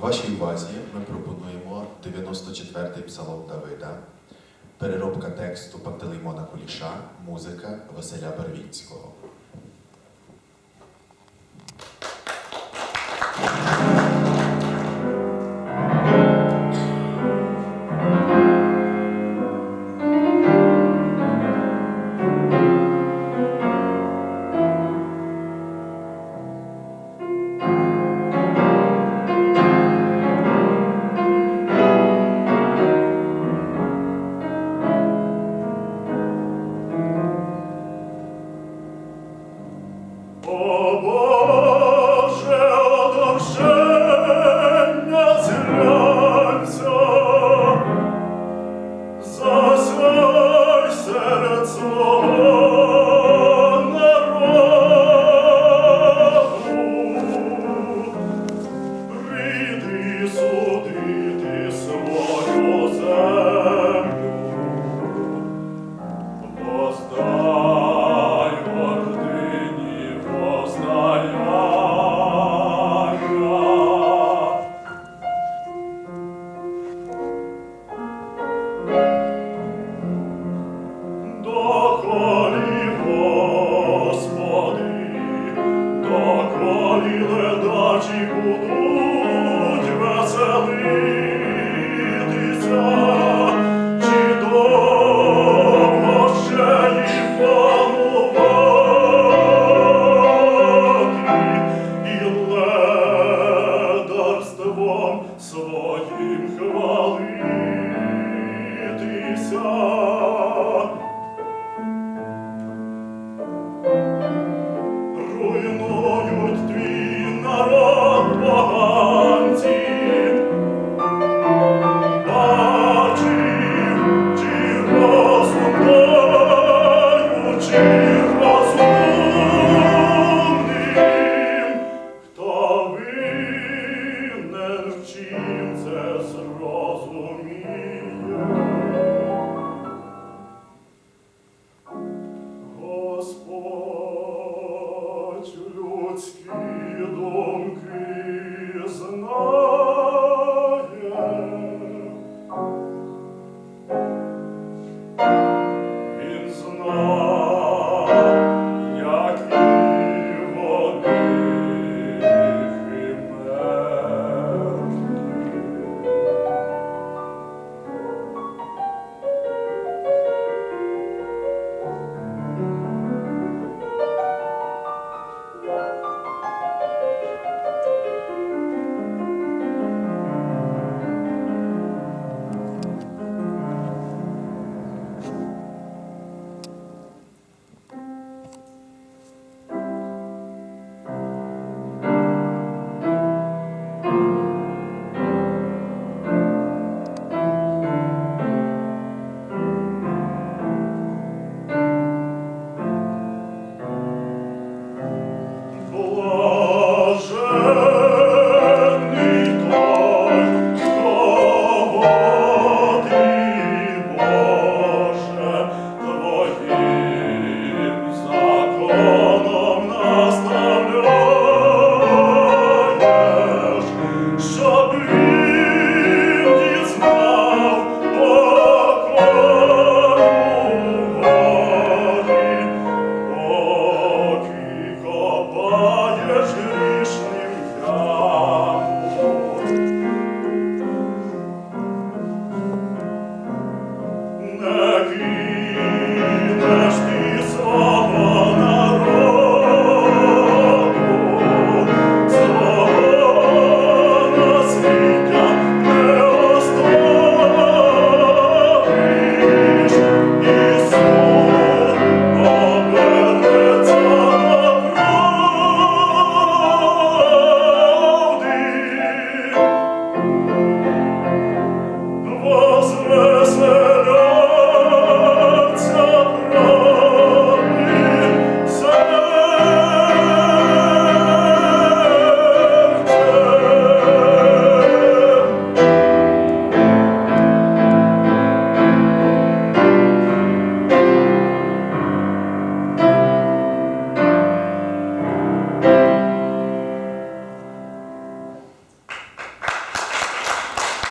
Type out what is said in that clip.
Вашій увазі ми пропонуємо 94-й псалом Давида, переробка тексту Пантелеймона Куліша, музика Василя Барвінського. blessed.